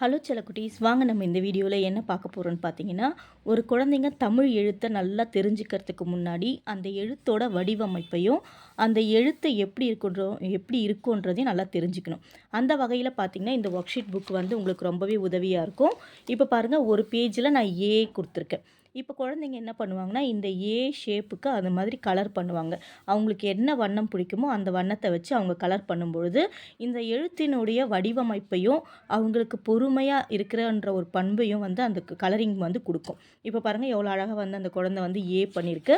Hello செல்லக்குட்டீஸ் வாங்க நம்ம இந்த வீடியோவில் என்ன பார்க்க போகிறோன்னு பார்த்தீங்கன்னா ஒரு குழந்தைங்க தமிழ் எழுத்தை நல்லா தெரிஞ்சுக்கிறதுக்கு முன்னாடி அந்த எழுத்தோட வடிவமைப்பையும் அந்த எழுத்து எப்படி இருக்குன்றோம் எப்படி இருக்குன்றதையும் நல்லா தெரிஞ்சுக்கணும். அந்த வகையில் பார்த்தீங்கன்னா இந்த ஒர்க் ஷீட் புக் வந்து உங்களுக்கு ரொம்பவே உதவியாக இருக்கும். இப்போ பாருங்கள் ஒரு பேஜில் நான் ஏ கொடுத்துருக்கேன். இப்போ குழந்தைங்க என்ன பண்ணுவாங்கன்னா இந்த ஏ ஷேப்புக்கு அந்த மாதிரி கலர் பண்ணுவாங்க. அவங்களுக்கு என்ன வண்ணம் பிடிக்குமோ அந்த வண்ணத்தை வச்சு அவங்க கலர் பண்ணும்பொழுது இந்த எழுத்தினுடைய வடிவமைப்பையும் அவங்களுக்கு பொறுமையாக இருக்கிறன்ற ஒரு பண்பையும் வந்து அந்த கலரிங் வந்து கொடுக்கும். இப்போ பாருங்கள் எவ்வளோ அழகாக வந்து அந்த குழந்தை வந்து ஏ பண்ணியிருக்கு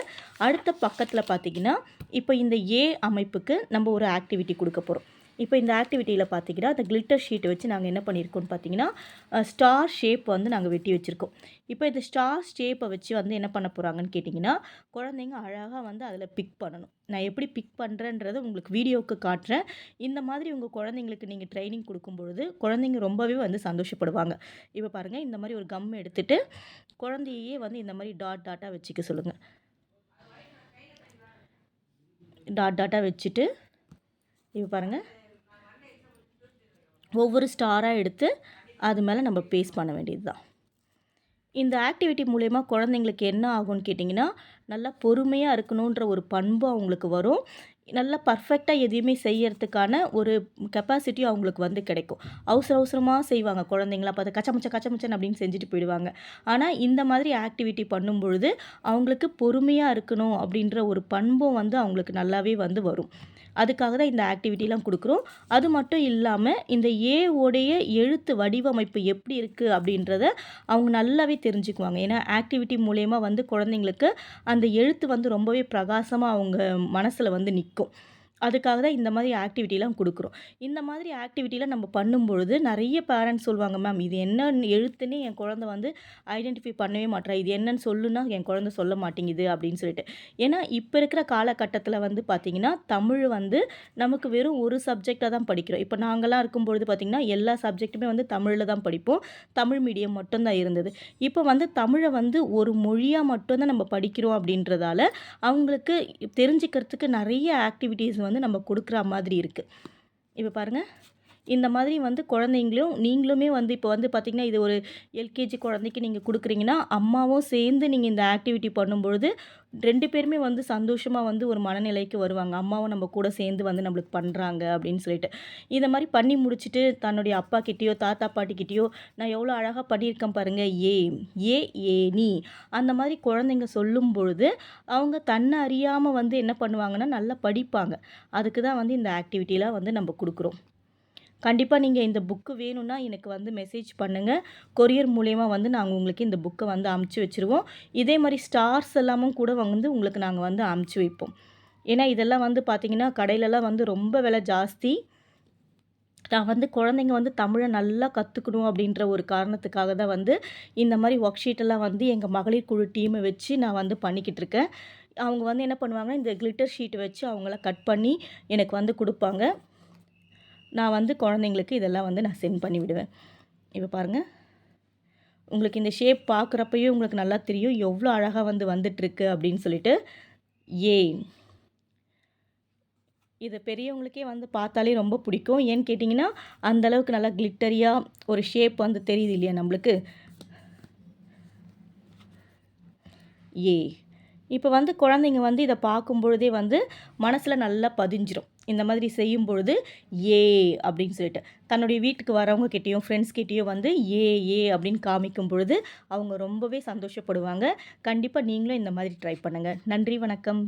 அடுத்த பக்கத்தில் பார்த்தீங்கன்னா இப்போ இந்த ஏ அமைப்புக்கு நம்ம ஒரு ஆக்டிவிட்டி கொடுக்க போகிறோம் இப்போ இந்த ஆக்டிவிட்டியில் பார்த்தீங்கன்னா அந்த கிளிட்டர் ஷீட்டை வச்சு நாங்கள் என்ன பண்ணியிருக்கோம்னு பார்த்தீங்கன்னா ஸ்டார் ஷேப் வந்து நாங்கள் வெட்டி வச்சுருக்கோம். இப்போ இந்த ஸ்டார் ஷேப்பை வச்சு வந்து என்ன பண்ண போகிறாங்கன்னு கேட்டிங்கன்னா குழந்தைங்க அழகாக வந்து அதில் பிக் பண்ணணும். நான் எப்படி பிக் பண்ணுறேன்றதை உங்களுக்கு வீடியோவுக்கு காட்டுறேன். இந்த மாதிரி உங்கள் குழந்தைங்களுக்கு நீங்கள் ட்ரைனிங் கொடுக்கும்பொழுது குழந்தைங்க ரொம்பவே வந்து சந்தோஷப்படுவாங்க. இப்போ பாருங்கள் இந்த மாதிரி ஒரு கம் எடுத்துகிட்டு குழந்தையே வந்து இந்த மாதிரி டாட் டாட்டாக வச்சுக்க சொல்லுங்கள் டாட் டாட்டாக வச்சுட்டு இப்போ பாருங்கள் ஒவ்வொரு ஸ்டாராக எடுத்து அது மேலே நம்ம பேஸ்ட் பண்ண வேண்டியது தான் இந்த ஆக்டிவிட்டி மூலயமா குழந்தைங்களுக்கு என்ன ஆகும்னு கேட்டிங்கன்னா நல்லா பொறுமையாக இருக்கணுன்ற ஒரு பண்பு அவங்களுக்கு வரும். நல்லா பர்ஃபெக்டாக எதையுமே செய்யறதுக்கான ஒரு கெப்பாசிட்டியும் அவங்களுக்கு வந்து கிடைக்கும். அவசர அவசரமாக செய்வாங்க குழந்தைங்களா பார்த்து கச்சமுச்ச கச்சமுச்சன் அப்படின்னு செஞ்சுட்டு போயிடுவாங்க. ஆனால் இந்த மாதிரி ஆக்டிவிட்டி பண்ணும் பொழுது அவங்களுக்கு பொறுமையாக இருக்கணும் அப்படின்ற ஒரு பண்பும் வந்து அவங்களுக்கு நல்லாவே வந்து வரும். அதுக்காக தான் இந்த ஆக்டிவிட்டிலாம் கொடுக்குறோம். அது மட்டும் இல்லாமல் இந்த ஏவோடைய எழுத்து வடிவமைப்பு எப்படி இருக்குது அப்படின்றத அவங்க நல்லாவே தெரிஞ்சுக்குவாங்க. ஏன்னா ஆக்டிவிட்டி மூலயமா வந்து குழந்தைங்களுக்கு அந்த எழுத்து வந்து ரொம்பவே பிரகாசமாக அவங்க மனசில் வந்து நிற்கும் அதுக்காக தான் இந்த மாதிரி ஆக்டிவிட்டிலாம் கொடுக்குறோம். இந்த மாதிரி ஆக்டிவிட்டிலாம் நம்ம பண்ணும்பொழுது நிறைய பேரண்ட்ஸ் சொல்லுவாங்க மேம் இது என்ன எழுத்துன்னு என் குழந்த வந்து ஐடென்டிஃபை பண்ணவே மாட்டேறா இது என்னன்னு சொல்லுன்னா என் குழந்த சொல்ல மாட்டேங்குது அப்படின்னு சொல்லிட்டு. ஏன்னா இப்போ இருக்கிற காலகட்டத்தில் வந்து பார்த்திங்கன்னா தமிழ் வந்து நமக்கு வெறும் ஒரு சப்ஜெக்டாக தான் படிக்கிறோம். இப்போ நாங்களாம் இருக்கும்பொழுது பார்த்திங்கன்னா எல்லா சப்ஜெக்ட்டுமே வந்து தமிழில் தான் படிப்போம். தமிழ் மீடியம் மட்டும்தான் இருந்தது. இப்போ வந்து தமிழை வந்து ஒரு மொழியாக மட்டும்தான் நம்ம படிக்கிறோம் அப்படின்றதால அவங்களுக்கு தெரிஞ்சுக்கிறதுக்கு நிறைய ஆக்டிவிட்டீஸ் வந்து நம்ம கொடுக்குற மாதிரி இருக்குது இப்போ பாருங்கள் இந்த மாதிரி வந்து குழந்தைங்களும் நீங்களுமே வந்து இப்போ வந்து பார்த்திங்கன்னா இது ஒரு எல்கேஜி குழந்தைக்கு நீங்கள் கொடுக்குறீங்கன்னா அம்மாவும் சேர்ந்து நீங்கள் இந்த ஆக்டிவிட்டி பண்ணும்பொழுது ரெண்டு பேருமே வந்து சந்தோஷமாக வந்து ஒரு மனநிலைக்கு வருவாங்க. அம்மாவும் நம்ம கூட சேர்ந்து வந்து நம்மளுக்கு பண்ணுறாங்க அப்படின்னு சொல்லிட்டு. இதை மாதிரி பண்ணி முடிச்சுட்டு தன்னுடைய அப்பா கிட்டேயோ தாத்தா பாட்டிக்கிட்டேயோ நான் எவ்வளோ அழகாக பண்ணியிருக்கேன் பாருங்கள் ஏ ஏ ஏ நீ அந்த மாதிரி குழந்தைங்க சொல்லும் பொழுது அவங்க தன்னை அறியாமல் வந்து என்ன பண்ணுவாங்கன்னா நல்லா படிப்பாங்க. அதுக்கு தான் வந்து இந்த ஆக்டிவிட்டிலாம் வந்து நம்ம கொடுக்குறோம். கண்டிப்பாக நீங்கள் இந்த புக்கு வேணும்னா எனக்கு வந்து மெசேஜ் பண்ணுங்கள் கொரியர் மூலயமா வந்து நாங்கள் உங்களுக்கு இந்த புக்கை வந்து அமுச்சு வச்சுருவோம். இதே மாதிரி ஸ்டார்ஸ் எல்லாமும் கூட வந்து உங்களுக்கு நாங்கள் வந்து அமுச்சு வைப்போம். ஏன்னா இதெல்லாம் வந்து பார்த்திங்கன்னா கடையிலலாம் வந்து ரொம்ப விலை ஜாஸ்தி. நான் வந்து குழந்தைங்க வந்து தமிழை நல்லா கற்றுக்கணும் அப்படின்ற ஒரு காரணத்துக்காக தான் வந்து இந்த மாதிரி ஒர்க் ஷீட்டெல்லாம் வந்து எங்கள் மகளிர் குழு டீமை வச்சு நான் வந்து பண்ணிக்கிட்டு இருக்கேன். அவங்க வந்து என்ன பண்ணுவாங்கன்னா இந்த கிளிட்டர் ஷீட்டை வச்சு அவங்கள கட் பண்ணி எனக்கு வந்து கொடுப்பாங்க. நான் வந்து குழந்தைங்களுக்கு இதெல்லாம் வந்து நான் சென்ட் பண்ணி விடுவேன். இப்போ பாருங்கள் உங்களுக்கு இந்த ஷேப் பார்க்குறப்பையும் உங்களுக்கு நல்லா தெரியும். எவ்வளோ அழகாக வந்து வந்துட்டுருக்கு அப்படின்னு சொல்லிட்டு ஏ இது பெரியவங்களுக்கே வந்து பார்த்தாலே ரொம்ப பிடிக்கும். ஏன்னு கேட்டிங்கன்னா அந்தளவுக்கு நல்லா கிளிட்டரியாக ஒரு ஷேப் வந்து தெரியுது இல்லையா நம்மளுக்கு? ஏ இப்போ வந்து குழந்தைங்க வந்து இதை பார்க்கும் பொழுதே வந்து மனசில் நல்லா பதிஞ்சிரும். இந்த மாதிரி செய்யும் பொழுது ஏ அப்படின்னு சொல்லிட்டு. தன்னுடைய வீட்டுக்கு வரவங்க கிட்டேயும் ஃப்ரெண்ட்ஸ் கிட்டேயும் வந்து ஏ ஏ அப்படின்னு காமிக்கும் பொழுது அவங்க ரொம்பவே சந்தோஷப்படுவாங்க. கண்டிப்பாக நீங்களும் இந்த மாதிரி ட்ரை பண்ணுங்கள் நன்றி வணக்கம்.